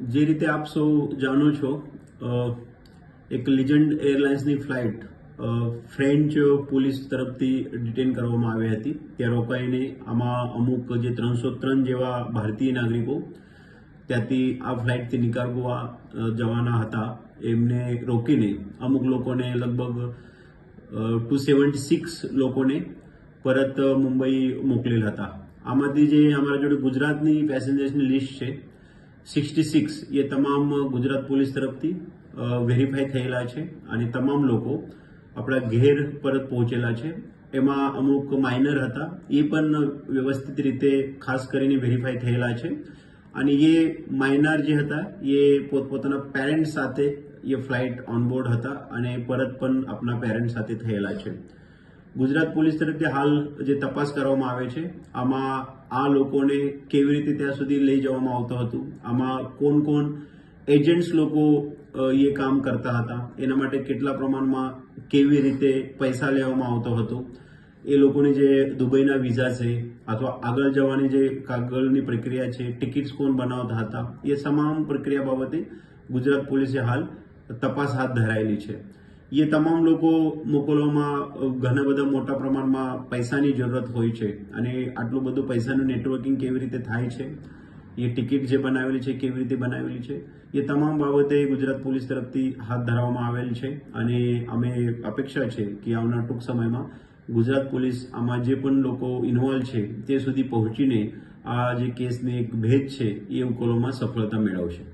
જે રીતે આપ સૌ જાણો છો એક લિજન્ડ એરલાઇન્સની ફ્લાઇટ ફ્રેન્ચ પોલીસ તરફથી ડિટેન કરવામાં આવી હતી. ત્યાં રોકાઈને આમાં અમુક જે ત્રણસો ત્રણ જેવા ભારતીય નાગરિકો ત્યાંથી આ ફ્લાઇટથી નિકારગોવા જવાના હતા. એમને રોકીને અમુક લોકોને લગભગ ટુ સેવન્ટી સિક્સ લોકોને પરત મુંબઈ મોકલેલા હતા. આમાંથી જે અમારા જોડે ગુજરાતની પેસેન્જર્સની લિસ્ટ છે સિક્સટી સિક્સ એ તમામ ગુજરાત પોલીસ તરફથી વેરીફાઈ થયેલા છે અને તમામ લોકો આપણા ઘેર પરત પહોંચેલા છે. એમાં અમુક માઇનર હતા. એ પણ વ્યવસ્થિત રીતે ખાસ કરીને વેરીફાઈ થયેલા છે. અને એ માઇનર જે હતા, એ પોતપોતાના પેરેન્ટ સાથે એ ફ્લાઇટ ઓનબોર્ડ હતા અને પરત પણ આપણા પેરેન્ટ સાથે થયેલા છે. ગુજરાત પોલીસ તરફથી હાલ જે તપાસ કરવામાં આવે છે, આમાં આ લોકોને કેવી રીતે ત્યાં સુધી લઈ જવામાં આવતું હતું, આમાં કોણ કોણ એજન્ટ્સ લોકો એ કામ કરતા હતા, એના માટે કેટલા પ્રમાણમાં કેવી રીતે પૈસા લેવામાં આવતો હતો, એ લોકોની જે દુબઈના વિઝા છે, અથવા આગળ જવાની જે કાગળની પ્રક્રિયા છે, ટિકિટ્સ કોણ બનાવતા હતા, એ તમામ પ્રક્રિયા બાબતે ગુજરાત પોલીસે હાલ તપાસ હાથ ધરાયેલી છે. એ તમામ લોકો મોકલવામાં ઘણા બધા મોટા પ્રમાણમાં પૈસાની જરૂરત હોય છે. અને આટલું બધું પૈસાનું નેટવર્કિંગ કેવી રીતે થાય છે? એ ટિકિટ જે બનાવેલી છે, કેવી રીતે બનાવેલી છે? એ તમામ બાબતે ગુજરાત પોલીસ તરફથી હાથ ધરવામાં આવેલ છે. અને અમે અપેક્ષા છે કે આવનાર ટૂંક સમયમાં ગુજરાત પોલીસ આમાં જે પણ લોકો ઇન્વોલ્વ છે, તે સુધી પહોંચીને આ જે કેસની એક ભેદ છે, એ ઉકેલવામાં સફળતા મેળવશે.